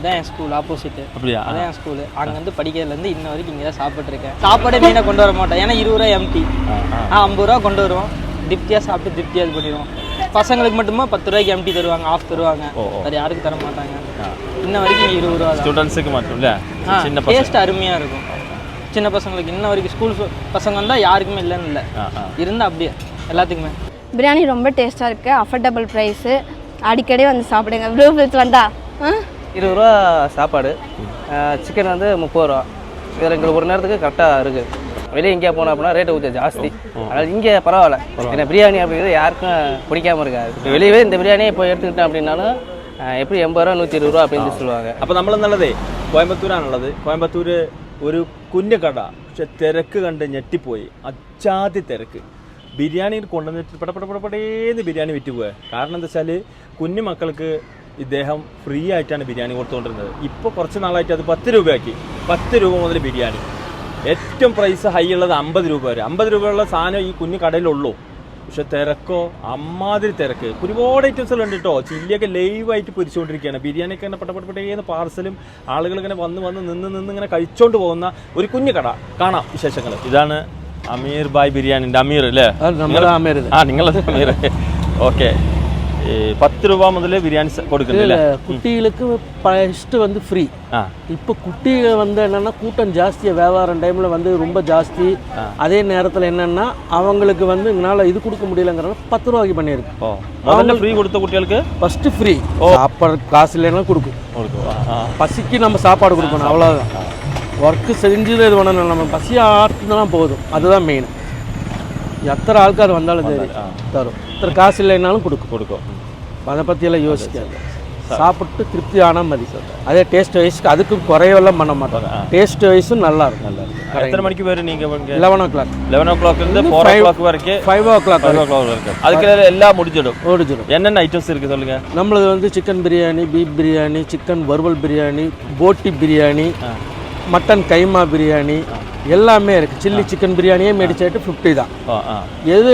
இதான் என் school opposite அப்படியா? அதான் என் ஸ்கூலு அங்கேருந்து படிக்கிறதுலேருந்து இன்ன வரைக்கும் இங்கே தான் சாப்பிட்ருக்கேன் சாப்பாடே மீனை கொண்டு வர மாட்டேன். ஏன்னா இருபது ரூபா எம்டி ஆ, ஐம்பது ரூபா கொண்டு வருவோம். திருப்தியாக சாப்பிட்டு திருப்தியாக இது பண்ணிடுவோம். பசங்களுக்கு மட்டுமா பத்து ரூபாய்க்கு எம்டி தருவாங்க ஆஃப் தருவாங்க. அது யாருக்கு தர மாட்டாங்க. இன்ன வரைக்கும் இருபது ரூபா ஸ்டூடெண்ட்ஸுக்கு மட்டும் இல்லை? சின்ன டேஸ்ட் அருமையாக இருக்கும். சின்ன பசங்களுக்கு இன்ன வரைக்கும் ஸ்கூல் பசங்க வந்தால் யாருக்குமே இல்லைன்னு இல்லை. இருந்தால் அப்படியே எல்லாத்துக்குமே. பிரியாணி ரொம்ப டேஸ்ட்டாக இருக்குது அஃபோர்டபுள் ப்ரைஸு அடிக்கடி வந்து சாப்பிடுங்க. ப்ளூ ஃபில்ஸ் வந்தா ஆ? இருபது ரூபா சாப்பாடு சிக்கன் வந்து முப்பது ரூபா இதில் எங்களுக்கு ஒரு நேரத்துக்கு கரெக்டாக இருக்குது வெளியே எங்கேயா போனோம் அப்படின்னா ரேட்டு கொஞ்சம் ஜாஸ்தி அதனால் இங்கே பரவாயில்ல ஏன்னா பிரியாணி அப்படிங்கிறது யாருக்கும் பிடிக்காம இருக்காது இப்போ வெளியவே இந்த பிரியாணியை இப்போ எடுத்துக்கிட்டேன் அப்படின்னாலும் அஹ், எப்படி எண்பது ரூபா നൂറ്റി ഇരുപത് രൂപ அப்படின்னு சொல்லுவாங்க അപ്പോൾ നമ്മളെന്നുള്ളതേ കോയമ്പത്തൂരാണുള്ളത് കോയമ്പത്തൂർ ഒരു കുഞ്ഞു കട പക്ഷെ തിരക്ക് കണ്ട് ഞെട്ടിപ്പോയി അച്ചാതി തിരക്ക് ബിരിയാണി കൊണ്ടുവന്നിട്ട് പട പട പടപടേന്ന് ബിരിയാണി വിറ്റുപോയത് കാരണം എന്താ വെച്ചാൽ കുഞ്ഞു മക്കൾക്ക് ഇദ്ദേഹം ഫ്രീ ആയിട്ടാണ് ബിരിയാണി കൊടുത്തുകൊണ്ടിരുന്നത്. ഇപ്പോൾ കുറച്ച് നാളായിട്ട് അത് പത്ത് രൂപയാക്കി. പത്ത് രൂപ മുതൽ ബിരിയാണി. ഏറ്റവും പ്രൈസ് ഹൈ ഉള്ളത് അമ്പത് രൂപ വരെ. അമ്പത് രൂപയുള്ള സാധനം ഈ കുഞ്ഞു കടയിലുള്ളൂ. പക്ഷെ തിരക്കോ അമ്മാതിരി തിരക്ക്. ഒരുപാട് ഐറ്റംസ് ഉണ്ട് കേട്ടോ. ചില്ലിയൊക്കെ ലൈവായിട്ട് പൊരിച്ചുകൊണ്ടിരിക്കുകയാണ്. ബിരിയാണിയൊക്കെ ഇങ്ങനെ പട്ടപ്പട്ടപ്പട്ടേന്ന് പാർസലും ആളുകൾ ഇങ്ങനെ വന്ന് വന്ന് നിന്ന് നിന്ന് ഇങ്ങനെ കഴിച്ചോണ്ട് പോകുന്ന ഒരു കുഞ്ഞു കട. കാണാം വിശേഷങ്ങൾ. ഇതാണ് അമീർ ബായ് ബിരിയാണിന്റെ അമീർ അല്ലേ. ആ നിങ്ങളത് അമീർ. ഓക്കെ പത്ത് രൂപ മുതൽ ബിരിയാണി സ- കൊടുക്കുന്നുണ്ട് இல்ல, അല്ലേ குட்டிகளுக்கு ஃபஸ்ட்டு வந்து ஃப்ரீ ആ இப்போ குட்டிகள் வந்து என்னென்னா கூட்டம் ஜாஸ்தியாக வியாபாரம் டைமில் வந்து ரொம்ப ஜாஸ்தி அதே நேரத்தில் என்னென்னா அவங்களுக்கு வந்து எங்களால் இது கொடுக்க முடியலங்கிறனால பத்து ரூபாய்க்கு பண்ணியிருக்கு ഓ മുതൽ ഫ്രീ കൊടുത്ത കുട്ടികൾക്ക് ஃபஸ்ட்டு ஃப்ரீ சாப்பாடு காசு இல்லைன்னா கொடுக்கும் കൊടുക്കും ആ, ആ. பசிக்கு நம்ம சாப்பாடு கொடுக்கணும் அவ்வளோதான் ஒர்க்கு செஞ்சது இது பண்ணணும் நம்ம பசியை ஆற்றுனா போதும் அதுதான் மெயின் எத்தனை ஆள்க்கார் வந்தாலும் சரி. தரும். இத்தனை காசு இல்லைனாலும் கொடுக்கும். கொடுக்கும். அதை பற்றியெல்லாம் யோசிக்காது. சாப்பிட்டு திருப்தி ஆனால் மதி. அதே டேஸ்ட் வைஸ்க்கு அதுக்கும் குறைவெல்லாம் பண்ண மாட்டாங்க டேஸ்ட் வைஸும் நல்லா இருக்கும். நல்லா இருக்கும். எத்தனை மணிக்கு வேறு நீங்கள் eleven o'clock eleven o'clock இருந்து ஃபோர் ஓ கிளாக் வரைக்கும். Five o'clock five o'clock வரைக்கும். அதுக்கு எல்லாம் முடிஞ்சிடும். முடிஞ்சிடும். என்னென்ன ஐட்டம்ஸ் இருக்குது சொல்லுங்கள் நம்மளது வந்து chicken biryani beef biryani chicken வறுவல் பிரியாணி போட்டி பிரியாணி மட்டன் கைமா பிரியாணி எல்லாமே இருக்குது சில்லி சிக்கன் பிரியாணியே மெடிச்சேட்டு ஃபிஃப்டி தான். எது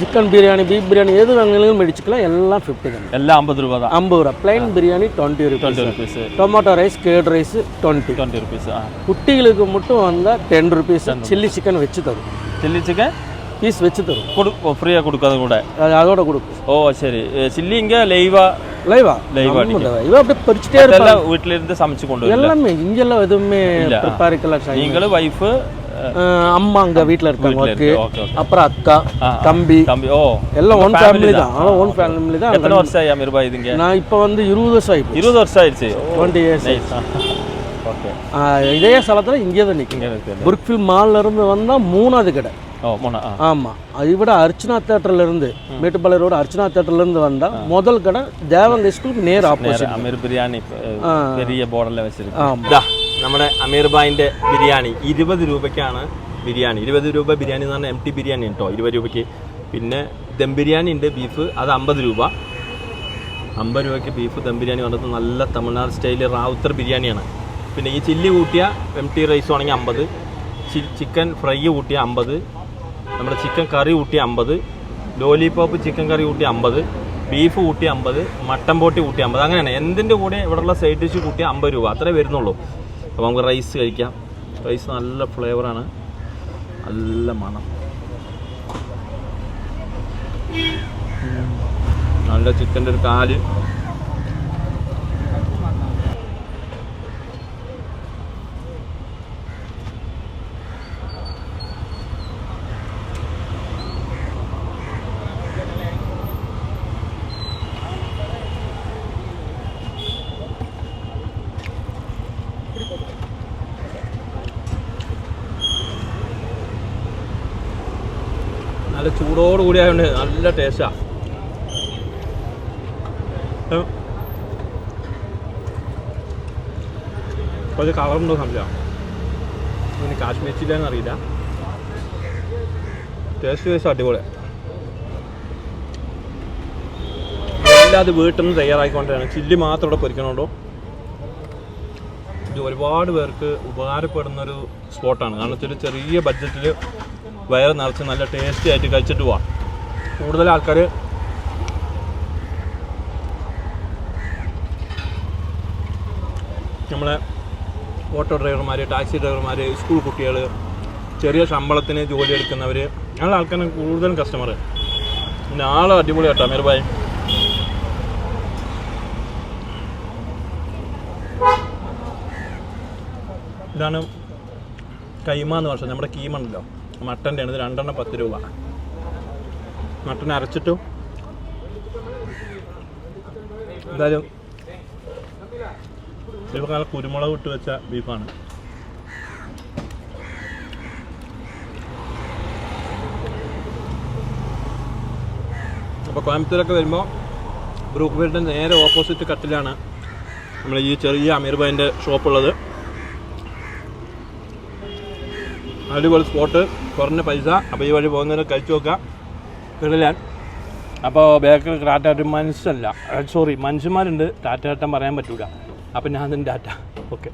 சிக்கன் பிரியாணி பீஃப் பிரியாணி எது வேணாலும் மெடிச்சுக்கலாம் எல்லாம் ஃபிஃப்டி தான். எல்லாம் ஐம்பது ரூபா தான். ஐம்பது ரூபா. Plain biryani twenty rupees rupees tomato rice curd rice twenty twenty rupees குட்டிகளுக்கு மட்டும் வந்தால் டென் ருபீஸ் சில்லி சிக்கன் வச்சு தரும். சில்லி சிக்கன் பீஸ் வச்சு தரும். கொடு ஃப்ரீயாக கொடுக்காது கூட. அதோட கொடுக்கும். ஓ சரி. சில்லிங்க லைவாக லைவா? லைவா இவன் அப்படியே பறிச்சுட்டே இருப்பாங்க. வீட்ல இருந்து சமைச்சு கொண்டு வரும் எல்லாமே இங்கெல்லாம் எதுவுமே ப்ரிப்பேர் இருக்கலாம் நீங்களும் வைஃப் அம்மா அங்க வீட்ல இருக்காங்க ஓகே அப்புறம் அக்கா தம்பி. தம்பி. ஓ எல்லாம் ஒன் ஃபேமிலி தான். ஆனா ஒன் ஃபேமிலி தான். எத்தனை வருஷம் ஆயா மிருபா இதுங்க நான் இப்போ வந்து இருபது வருஷம் ஆயிடுச்சு இருபது வருஷம் ஆயிடுச்சு. டுவெண்ட்டி இயர்ஸ் ஓகே இதே ஸ்தலத்தில் இங்கே தான் நிற்கும் புர்க்ஃபீல் மால்ல இருந்து வந்தா மூணாவது கடை. ஆமாம் அதை விட அர்ச்சனா தேட்டர்ல இருந்து மேட்டுப்பாளைய ரோடு அர்ச்சனா தேட்டர்ல இருந்து வந்தால் முதல் கடை தேவங்க ஸ்கூலுக்கு நேர் നേരെ ஆப்போசிட் അമീർ ബിരിയാണി ആ. ചെറിയ ബോർഡറിൽ വെച്ചിരിക്കും ஆமாம் ഇതാ നമ്മുടെ അമീർ ബായിന്റെ ബിരിയാണി ഇരുപത് രൂപയ്ക്കാണ് ബിരിയാണി ഇരുപത് രൂപ ബിരിയാണി എന്ന് പറഞ്ഞാൽ എം ടി ബിരിയാണി കേട്ടോ ഇരുപത് രൂപയ്ക്ക് പിന്നെ ദം ബിരിയാണി ഉണ്ട് ബീഫ് അത് അമ്പത് രൂപ അമ്പത് രൂപയ്ക്ക് ബീഫ് ദം ബിരിയാണി വന്നിട്ട് നല്ല തമിഴ്നാട് സ്റ്റൈല് റാവുത്തർ ബിരിയാണിയാണ് പിന്നെ ഈ ചില്ലി കൂട്ടിയ എം ടി റൈസ് ആണെങ്കിൽ അമ്പത് ചിക്കൻ ഫ്രൈ കൂട്ടിയ അമ്പത് നമ്മുടെ ചിക്കൻ കറി കൂട്ടിയ അമ്പത് ലോലിപോപ്പ് ചിക്കൻ കറി കൂട്ടിയ അമ്പത് ബീഫ് കൂട്ടി അമ്പത് മട്ടൻ പോട്ടി കൂട്ടി അമ്പത്. അങ്ങനെയാണ് എന്തിന്റെ കൂടെ ഇവിടെയുള്ള സൈഡ് ഡിഷ് കൂട്ടിയ അമ്പത് രൂപ. അത്രേ വരുന്നുള്ളൂ. അപ്പോൾ നമുക്ക് റൈസ് കഴിക്കാം. റൈസ് നല്ല ഫ്ലേവറാണ് നല്ല മണം. നല്ല ചിക്കന്റെ ഒരു കാൽ. നല്ല ചൂടോട് കൂടി ആയതുകൊണ്ട് നല്ല ടേസ്റ്റാ കുറച്ച് കളറുണ്ടോ സംശയം ഇനി കാശ്മീർ ചില്ലാന്ന് അറിയില്ല. ടേസ്റ്റ് വൈസ് അടിപൊളി. അത് വീട്ടിൽ നിന്ന് തയ്യാറാക്കിക്കൊണ്ടാണ് ചില്ലി മാത്രം ഇവിടെ പൊരിക്കണോണ്ടോ ഇത് ഒരുപാട് പേർക്ക് ഉപകാരപ്പെടുന്നൊരു സ്പോട്ടാണ് കാരണം വെച്ചാൽ ചെറിയ ബഡ്ജറ്റിൽ വയറ് നിറച്ച് നല്ല ടേസ്റ്റി ആയിട്ട് കഴിച്ചിട്ട് പോവാം. കൂടുതൽ ആൾക്കാർ നമ്മളെ ഓട്ടോ ഡ്രൈവർമാർ ടാക്സി ഡ്രൈവർമാർ സ്കൂൾ കുട്ടികൾ ചെറിയ ശമ്പളത്തിന് ജോലി എടുക്കുന്നവർ ഞങ്ങളുടെ ആൾക്കാരാണ് കൂടുതലും കസ്റ്റമർ പിന്നെ ആളെ അടിപൊളി കേട്ടോ അമീർ ഭായ്. ഇതാണ് കൈമ എന്ന് പറഞ്ഞാൽ നമ്മുടെ കീമുണ്ടല്ലോ മട്ടന്റെ ആണ് ഇത് രണ്ടെണ്ണം പത്ത് രൂപ. മട്ടൻ അരച്ചിട്ടും. എന്തായാലും ഇതൊക്കെ നല്ല കുരുമുളക് ഇട്ട് വെച്ച ബീഫാണ്. അപ്പോൾ കോയമ്പത്തൂരൊക്കെ വരുമ്പോൾ ബ്രൂക്ക് ഫീൽഡിന്റെ നേരെ ഓപ്പോസിറ്റ് കട്ടിലാണ് നമ്മൾ ഈ ചെറിയ അമീർ ഭായിന്റെ ഷോപ്പുള്ളത്. അടിപൊളി സ്പോട്ട് കുറഞ്ഞ പൈസ. അപ്പോൾ ഈ വഴി പോകുന്നവരെ കഴിച്ചു നോക്കാം. കിടലാൻ. അപ്പോൾ ബേക്കറി ടാറ്റായിട്ട് മനുഷ്യല്ല സോറി മനുഷ്യന്മാരുണ്ട്. ടാറ്റാട്ടം പറയാൻ പറ്റൂല. അപ്പം ഞാൻ ടാറ്റ. ഓക്കെ